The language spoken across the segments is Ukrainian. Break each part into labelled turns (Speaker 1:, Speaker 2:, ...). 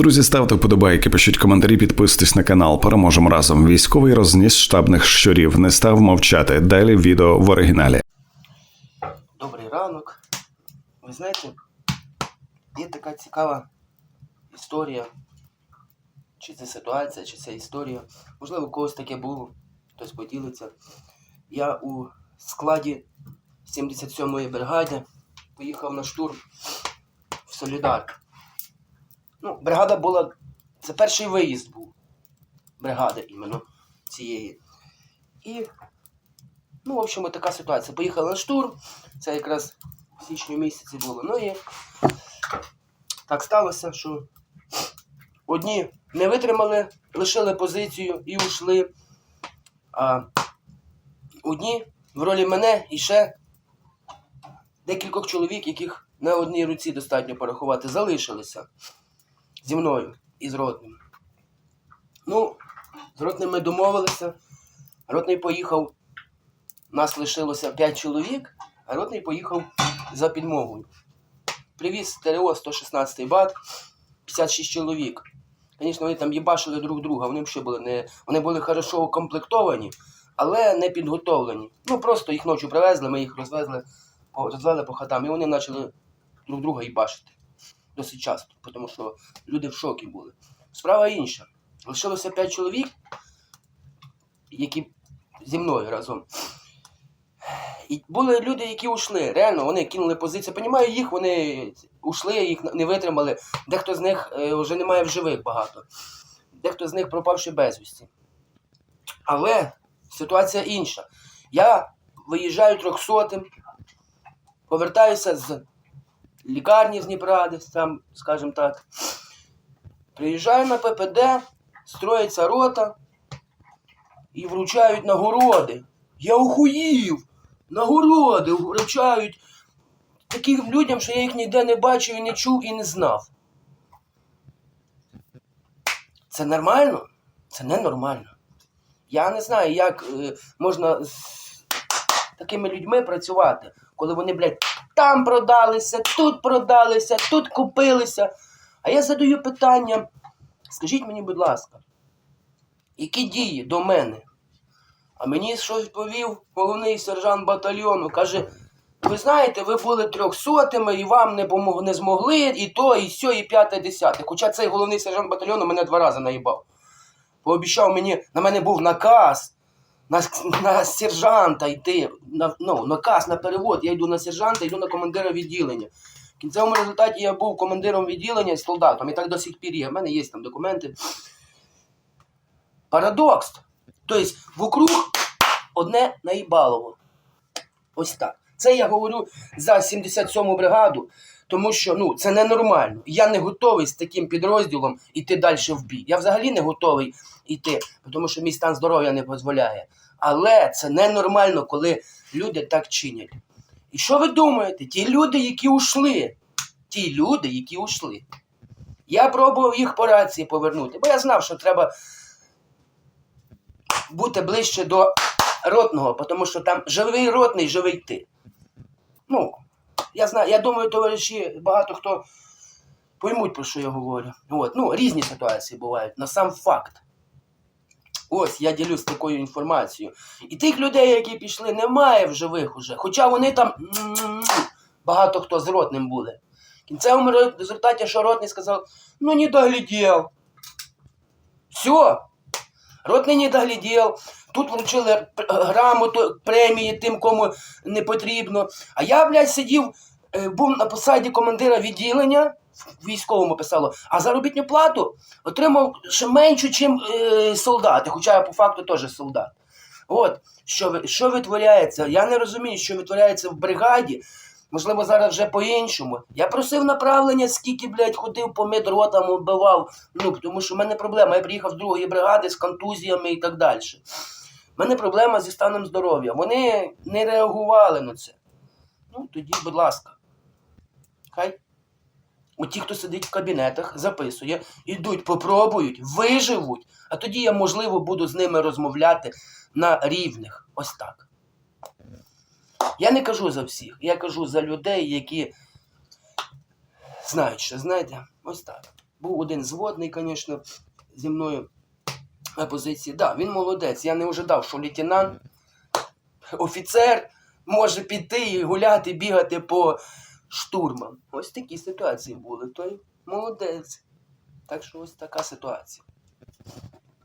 Speaker 1: Друзі, ставте вподобайки, пишіть коментарі, підписуйтесь на канал. Переможемо разом. Військовий розніс штабних щурів. Не став мовчати. Далі відео в оригіналі.
Speaker 2: Добрий ранок. Ви знаєте, є така цікава історія. Чи це ситуація, чи це історія. Можливо, у когось таке було, хтось поділиться. Я у складі 77-ї бригади поїхав на штурм в Солідар. Ну, бригада була. Це перший виїзд був. Бригади іменно цієї. І Ну, в общем, така ситуація. Поїхали на штурм. Це якраз в січні місяці було. Ну і так сталося, що одні не витримали, лишили позицію і ушли. А одні в ролі мене і ще декількох чоловік, яких на одній руці достатньо порахувати, залишилися зі мною і з ротним. Ну, з ротним ми домовилися. Ротний поїхав нас лишилося 5 чоловік, а ротний поїхав за підмогою. Привіз ТРО 116 бат, 56 чоловік. Звісно, вони там їбашили друг друга, вони ще були не. Вони були хорошо укомплектовані, але не підготовлені. Ну просто їх ночі привезли, ми їх розвезли, розвели по хатам, і вони почали друг друга їбашити. Досить часто, тому що люди в шокі були. Справа інша. Лишилося 5 чоловік, які зі мною разом. І були люди, які ушли. Реально, вони кинули позицію. Понімаю їх, вони ушли, їх не витримали. Дехто з них е, вже немає в живих багато. Дехто з них пропавши безвісті. Але ситуація інша. Я виїжджаю трьохсотим, повертаюся з лікарні з Дніпра, десь там, скажімо так. Приїжджаю на ППД, строїться рота і вручають нагороди. Я охуїв! Нагороди вручають таким людям, що я їх ніде не бачив і не чув і не знав. Це нормально? Це ненормально. Я не знаю, як е, можна з такими людьми працювати, коли вони, блядь, там продалися, тут продалися, тут купилися. А я задаю питання: скажіть мені, будь ласка, які дії до мене? А мені щось повів головний сержант батальйону. Каже: ви знаєте, ви були трьохсотими і вам не помог, не змогли, і то, і сьо, і п'яте, десяте. Хоча цей головний сержант батальйону мене два рази наїбав. Пообіцяв мені, на мене був наказ на, на сержанта йти. На, ну, наказ на перевод. Я йду на сержанта, йду на командира відділення. В кінцевому результаті я був командиром відділення і солдатом. І так до сих пір є. У мене є там документи. Парадокс. Тобто, вокруг одне наїбалово. Ось так. Це я говорю за 77-му бригаду, тому що ну, це ненормально. Я не готовий з таким підрозділом йти далі в бій. Я взагалі не готовий йти, тому що мій стан здоров'я не дозволяє. Але це ненормально, коли люди так чинять. І що ви думаєте? Ті люди, які ушли, ті люди, які ушли. Я пробував їх по рації повернути, бо я знав, що треба бути ближче до ротного, тому що там живий ротний, живий ти. Ну, я знаю, я думаю, товариші, багато хто поймуть, про що я говорю. От, ну, різні ситуації бувають, на сам факт. Ось я ділюсь такою інформацією. І тих людей, які пішли, немає в живих уже. Хоча вони там багато хто з ротним були. В кінцевому результаті, що ротний сказав, ну не доглядів. Все. Ротний не доглядів. Тут вручили грамоту, премії тим, кому не потрібно. А я, блядь, сидів, е, був на посаді командира відділення, військовому писало, а заробітну плату отримав ще меншу, ніж е, солдати, хоча я по факту теж солдат. От, що, що витворяється? Я не розумію, що витворяється в бригаді. Можливо, зараз вже по-іншому. Я просив направлення, скільки, блядь, ходив по медротам, вбивав. Ну, тому що в мене проблема. Я приїхав з другої бригади з контузіями і так далі. У мене проблема зі станом здоров'я. Вони не реагували на це. Ну, тоді, будь ласка. Хай. От ті, хто сидить в кабінетах, записує, ідуть, попробують, виживуть, а тоді я, можливо, буду з ними розмовляти на рівних. Ось так. Я не кажу за всіх, я кажу за людей, які знають, що знаєте, ось так. Був один згодний, звісно, зі мною на позиції. Да, він молодець. Я не ожидав, що лейтенант, офіцер може піти і гуляти, бігати по штурмам. Ось такі ситуації були. Той молодець. Так що ось така ситуація.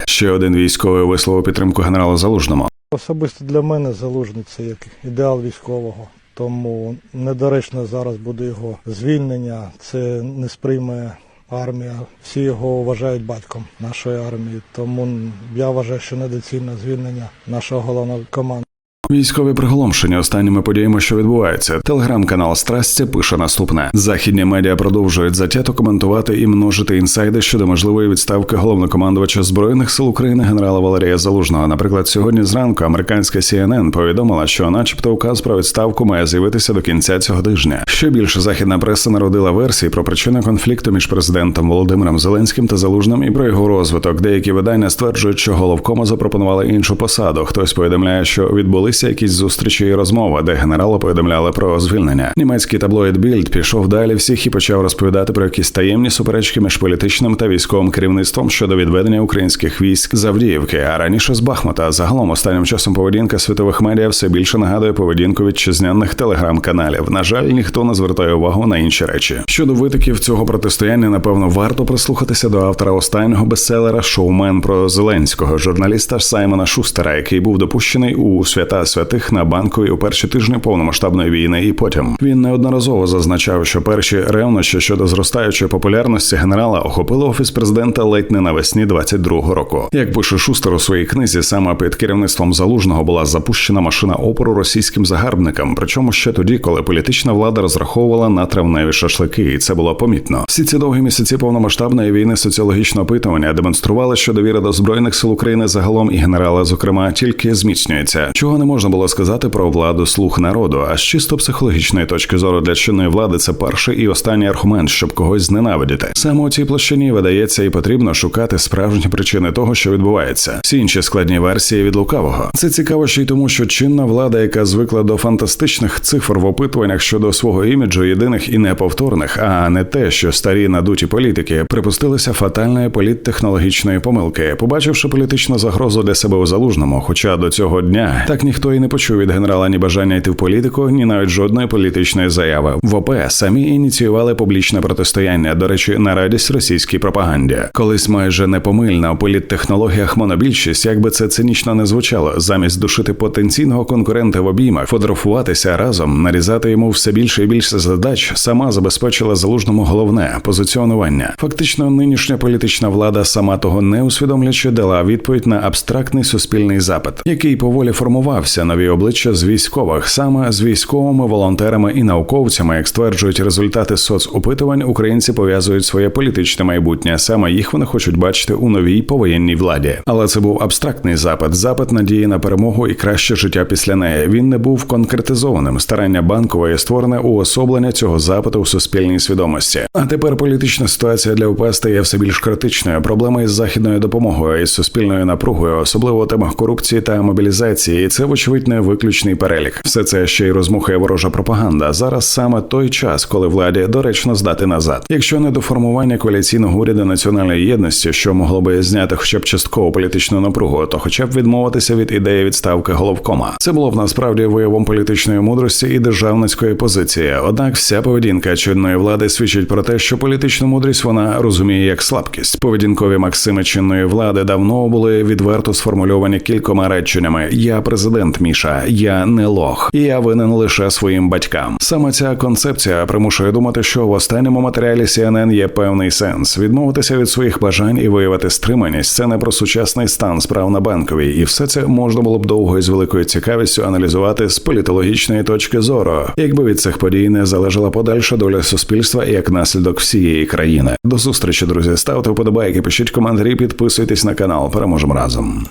Speaker 1: Ще один військовий висловив підтримку генералу Залужному.
Speaker 3: Особисто для мене залужний це як ідеал військового. Тому недоречно зараз буде його звільнення. Це не сприйме армія. Всі його вважають батьком нашої армії. Тому я вважаю, що недоцільне звільнення нашого головного команди.
Speaker 1: Військові приголомшені останніми подіями, що відбуваються. Телеграм-канал Страсті пише наступне: західні медіа продовжують затято коментувати і множити інсайди щодо можливої відставки головнокомандувача збройних сил України генерала Валерія Залужного. Наприклад, сьогодні зранку американська CNN повідомила, що, начебто, указ про відставку має з'явитися до кінця цього тижня. Ще більше західна преса народила версії про причини конфлікту між президентом Володимиром Зеленським та Залужним і про його розвиток. Деякі видання стверджують, що головкома запропонували іншу посаду. Хтось повідомляє, що відбулися якісь зустрічі і розмови, де генералу повідомляли про звільнення. Німецький таблоїд Більд пішов далі всіх і почав розповідати про якісь таємні суперечки між політичним та військовим керівництвом щодо відведення українських військ з Авдіївки, а раніше з Бахмута. Загалом останнім часом поведінка світових медіа все більше нагадує поведінку вітчизняних телеграм-каналів. На жаль, ніхто не звертає увагу на інші речі. Щодо витоків цього протистояння, напевно, варто прислухатися до автора останнього бестселера Шоумен про Зеленського, журналіста Саймона Шустера, який був допущений у свята святих на банковій у перші тижні повномасштабної війни. І потім він неодноразово зазначав, що перші ревнощі щодо зростаючої популярності генерала охопили офіс президента ледь не навесні 22-го року. Як пише Шустер у своїй книзі, саме під керівництвом залужного була запущена машина опору російським загарбникам. Причому ще тоді, коли політична влада розраховувала на травневі шашлики, і це було помітно. Всі ці довгі місяці повномасштабної війни соціологічне опитування демонстрували, що довіра до збройних сил України загалом і генерала, зокрема, тільки зміцнюється. Чого не можна було сказати про владу слух народу. А з чисто психологічної точки зору для чинної влади це перший і останній аргумент, щоб когось зненавидіти. Саме у цій площині видається і потрібно шукати справжні причини того, що відбувається. Всі інші складні версії від лукавого. Це цікаво ще й тому, що чинна влада, яка звикла до фантастичних цифр в опитуваннях щодо свого іміджу, єдиних і неповторних, а не те, що старі надуті політики припустилися фатальної політтехнологічної помилки, побачивши політичну загрозу для себе у залужному. Хоча до цього дня так ніхто і не почув від генерала ні бажання йти в політику, ні навіть жодної політичної заяви. В ОП самі ініціювали публічне протистояння. До речі, на радість російській пропаганді. Колись майже непомильна у політтехнологіях монобільшість, як це цинічно не звучало, замість душити потенційного конкурента в обіймах, фотографуватися разом, нарізати йому все більше і більше задач, сама забезпечила залужному головне позиціонування. Фактично, нинішня політична влада, сама того не усвідомлюючи, дала відповідь на абстрактний суспільний запит, який поволі формувався нові обличчя з військових, саме з військовими волонтерами і науковцями, як стверджують результати соцопитувань, українці пов'язують своє політичне майбутнє. Саме їх вони хочуть бачити у новій повоєнній владі. Але це був абстрактний запит, запит надії на перемогу і краще життя після неї. Він не був конкретизованим. Старання банкової створене уособлення цього запиту в суспільній свідомості. А тепер політична ситуація для УПА стає все більш критичною. Проблеми із західною допомогою із суспільною напругою, особливо у темах корупції та мобілізації. І це вочевидь не виключний перелік. Все це ще й розмухує ворожа пропаганда. Зараз саме той час, коли владі доречно здати назад. Якщо не до формування коаліційного уряду національної єдності, що могло би зняти хоча б частково політичну напругу, то хоча б відмовитися від ідеї відставки головкома. Це було б насправді виявом політичної мудрості і державницької позиції. Однак вся поведінка чинної влади свідчить про те, що політичну мудрість вона розуміє як слабкість. Поведінкові максими чинної влади давно були відверто сформульовані кількома реченнями: Я президент Міша, я не лох, і я винен лише своїм батькам. Саме ця концепція примушує думати, що в останньому матеріалі CNN є певний сенс відмовитися від своїх бажань і виявити стриманість. Це не про сучасний стан справ на банковій, і все це можна було б довго і з великою цікавістю аналізувати з політологічної точки зору, якби від цих подій не залежала подальша доля суспільства і як наслідок всієї країни. До зустрічі, друзі. Ставте вподобайки, пишіть коментарі, підписуйтесь на канал. Переможемо разом.